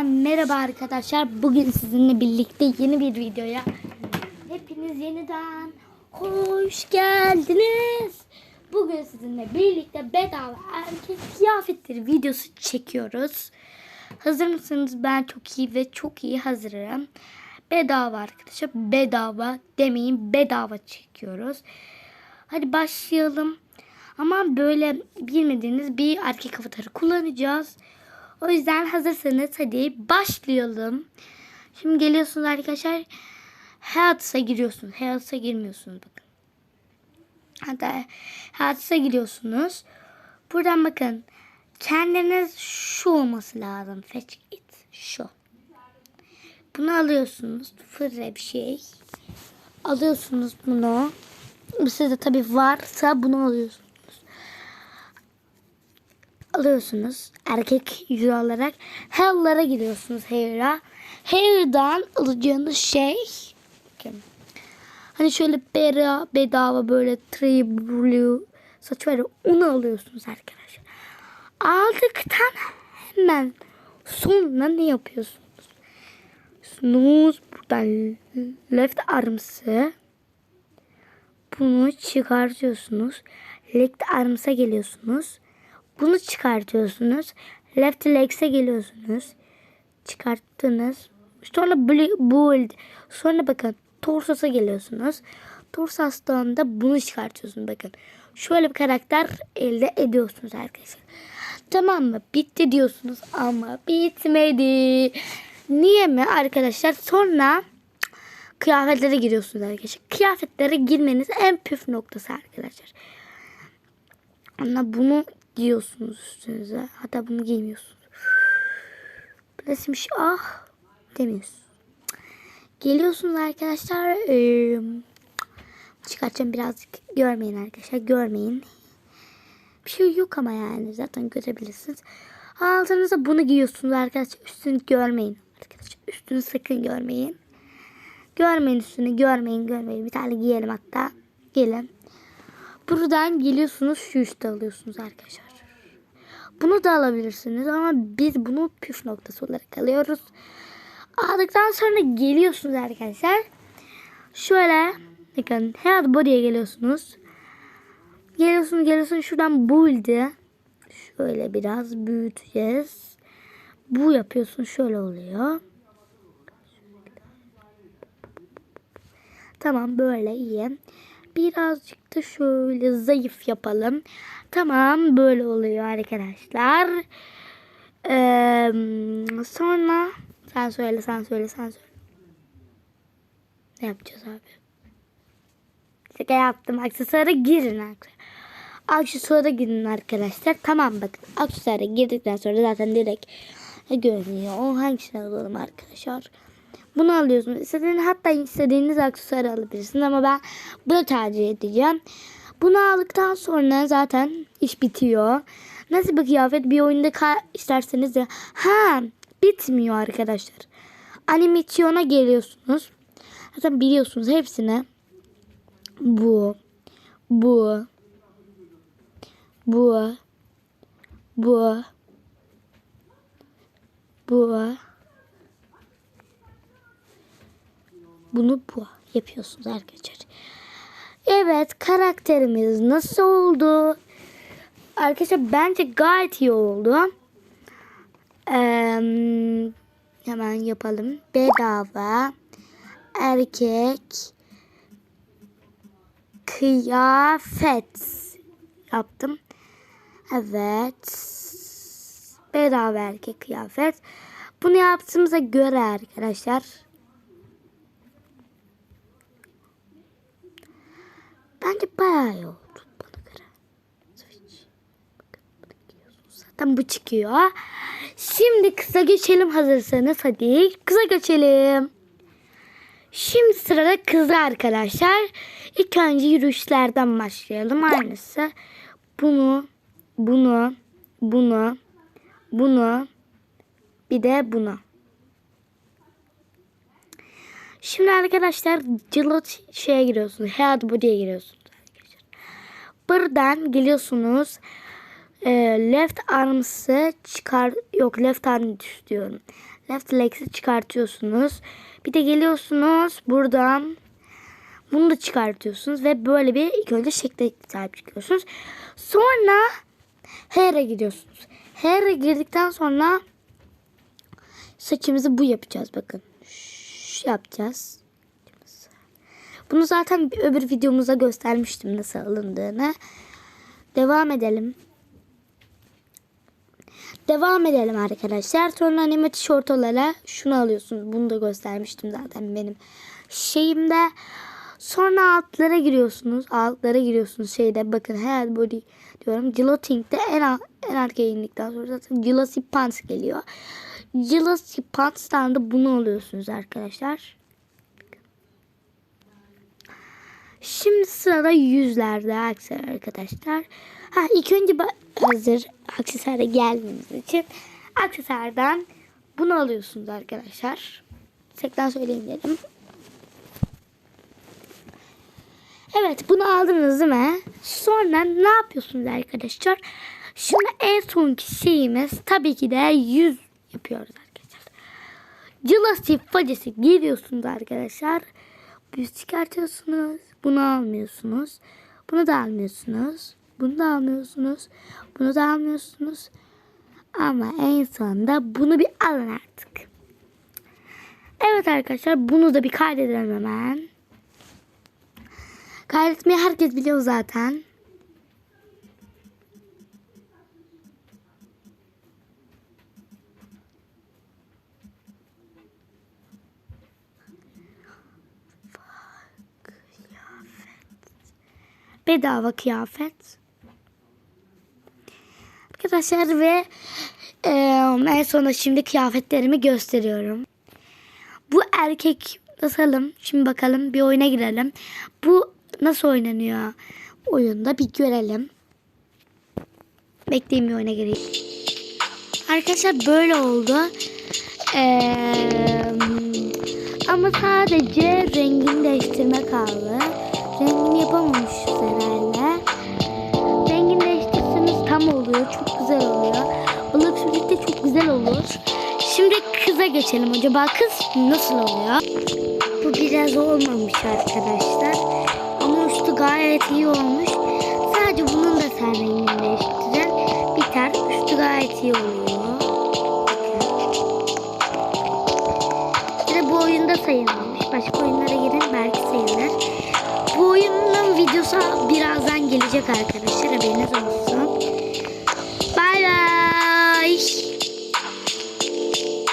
Merhaba arkadaşlar. Bugün sizinle birlikte yeni bir videoya hepiniz yeniden hoş geldiniz. Bugün sizinle birlikte bedava erkek kıyafetleri videosu çekiyoruz. Hazır mısınız? Ben çok iyi ve çok iyi hazırım. Bedava arkadaşlar. Bedava demeyin bedava çekiyoruz. Hadi başlayalım. Ama böyle bilmediğiniz bir erkek avatarı kullanacağız. O yüzden hazırsanız hadi başlayalım. Şimdi geliyorsunuz arkadaşlar. Hayatsa giriyorsunuz. Hayatsa girmiyorsunuz bakın. Hatta hayatsa giriyorsunuz. Buradan bakın. Kendiniz şu olması lazım. Fetch it. Şu. Bunu alıyorsunuz. Fırre bir şey. Alıyorsunuz bunu. Sizde tabii varsa bunu alıyorsunuz alıyorsunuz. Erkek yüzü olarak Hell'lara giriyorsunuz Hair'a. Hair'dan alacağınız şey. Hani şöyle bera, bedava böyle tree blue saç var ya onu alıyorsunuz arkadaşlar. Aldıktan hemen sonra ne yapıyorsunuz? Snooze buradan left arms'ı bunu çıkartıyorsunuz. Left arms'a geliyorsunuz. Bunu çıkartıyorsunuz. Left legs'e geliyorsunuz. Çıkarttınız. Sonra build. Sonra bakın torsos'a geliyorsunuz. Torsos'tan da bunu çıkartıyorsunuz bakın. Şöyle bir karakter elde ediyorsunuz arkadaşlar. Tamam mı? Bitti diyorsunuz ama bitmedi. Niye mi arkadaşlar? Sonra kıyafetlere giriyorsunuz arkadaşlar. Kıyafetlere girmeniz en püf noktası arkadaşlar. Ama bunu giyiyorsunuz üstünüze. Hatta bunu giymiyorsunuz. Resim ah demiyorsunuz. Geliyorsunuz arkadaşlar. Ee, çıkartacağım birazcık. Görmeyin arkadaşlar. Görmeyin. Bir şey yok ama yani. Zaten görebilirsiniz. Altınıza bunu giyiyorsunuz arkadaşlar. Üstünü görmeyin. Arkadaşlar üstünü sakın görmeyin. Görmeyin üstünü. Görmeyin görmeyin. Bir tane giyelim hatta. Gelin. Buradan geliyorsunuz şu üstte alıyorsunuz arkadaşlar. Bunu da alabilirsiniz ama biz bunu püf noktası olarak alıyoruz. Aldıktan sonra geliyorsunuz arkadaşlar. Şöyle bakın Health Body'ye geliyorsunuz. Geliyorsunuz geliyorsunuz şuradan build'i şöyle biraz büyüteceğiz. Bu yapıyorsun şöyle oluyor. Tamam böyle iyi. Birazcık da şöyle zayıf yapalım. Tamam böyle oluyor arkadaşlar. Ee, sonra sen söyle sen söyle sen söyle. Ne yapacağız abi? Şaka yaptım. Aksesuara girin arkadaşlar. Aksesuara girin arkadaşlar. Tamam bakın. Aksesuara girdikten sonra zaten direkt görünüyor. Hangisini alalım arkadaşlar? Bunu alıyorsunuz. İstediğiniz hatta istediğiniz aksesuarı alabilirsiniz ama ben bunu tercih edeceğim. Bunu aldıktan sonra zaten iş bitiyor. Nasıl bir kıyafet bir oyunda isterseniz de ha bitmiyor arkadaşlar. Animasyona geliyorsunuz. Zaten biliyorsunuz hepsine bu bu bu bu bu bunu bu yapıyorsunuz arkadaşlar. Evet karakterimiz nasıl oldu? Arkadaşlar bence gayet iyi oldu. Ee, hemen yapalım. Bedava erkek kıyafet yaptım. Evet. Bedava erkek kıyafet. Bunu yaptığımıza göre arkadaşlar Bence bayağı iyi oldu bana göre. Zaten bu çıkıyor. Şimdi kısa geçelim hazırsanız. Hadi kısa geçelim. Şimdi sırada kızı arkadaşlar. İlk önce yürüyüşlerden başlayalım. Aynısı. Bunu, bunu, bunu, bunu, bir de bunu. Şimdi arkadaşlar cılot şeye giriyorsunuz. Hayat body'ye giriyorsunuz. Buradan geliyorsunuz. e, left arms'ı çıkar yok left arm diyorum. Left legs'i çıkartıyorsunuz. Bir de geliyorsunuz buradan bunu da çıkartıyorsunuz ve böyle bir ilk önce şekle sahip çıkıyorsunuz. Sonra hair'e gidiyorsunuz. Hair'e girdikten sonra saçımızı bu yapacağız bakın. Şu yapacağız. Bunu zaten bir öbür videomuzda göstermiştim nasıl alındığını. Devam edelim. Devam edelim arkadaşlar. Sonra anime tişörtolere şunu alıyorsunuz. Bunu da göstermiştim zaten benim şeyimde. Sonra altlara giriyorsunuz. Altlara giriyorsunuz şeyde. Bakın head body diyorum. Giloting'de en, en arkaya indikten sonra zaten Gilosi Pants geliyor. Gilosi Pants'tan da bunu alıyorsunuz arkadaşlar. Şimdi sırada yüzlerde aksesuar arkadaşlar. Ha ilk önce hazır aksesuara geldiğimiz için aksesuardan bunu alıyorsunuz arkadaşlar. Tekrar söyleyeyim dedim. Evet bunu aldınız değil mi? Sonra ne yapıyorsunuz arkadaşlar? Şimdi en sonki şeyimiz tabii ki de yüz yapıyoruz arkadaşlar. Cılası facesi giriyorsunuz arkadaşlar. Yüz çıkartıyorsunuz. Bunu almıyorsunuz. Bunu da almıyorsunuz. Bunu da almıyorsunuz. Bunu da almıyorsunuz. Ama en sonunda bunu bir alın artık. Evet arkadaşlar bunu da bir kaydedelim hemen. Kaydetmeyi herkes biliyor zaten. Bedava kıyafet. Arkadaşlar ve e, en sonunda şimdi kıyafetlerimi gösteriyorum. Bu erkek nasılım? Şimdi bakalım bir oyuna girelim. Bu nasıl oynanıyor? Oyunda bir görelim. Bekleyin bir oyuna gireyim. Arkadaşlar böyle oldu. Ee, ama sadece rengini değiştirme kaldı. Rengini yapamamışız herhalde. Rengini değiştirirseniz tam oluyor. Çok güzel oluyor. Balık birlikte çok güzel olur. Şimdi kıza geçelim. Acaba kız nasıl oluyor? Bu biraz olmamış arkadaşlar. Ama üstü gayet iyi olmuş. Sadece bunun da sen rengini değiştiren biter. Üstü gayet iyi oluyor. Bir de bu oyunda sayılmamış. Başka oyunlara girin belki sayılır. Videosu birazdan gelecek arkadaşlar. Haberiniz olsun.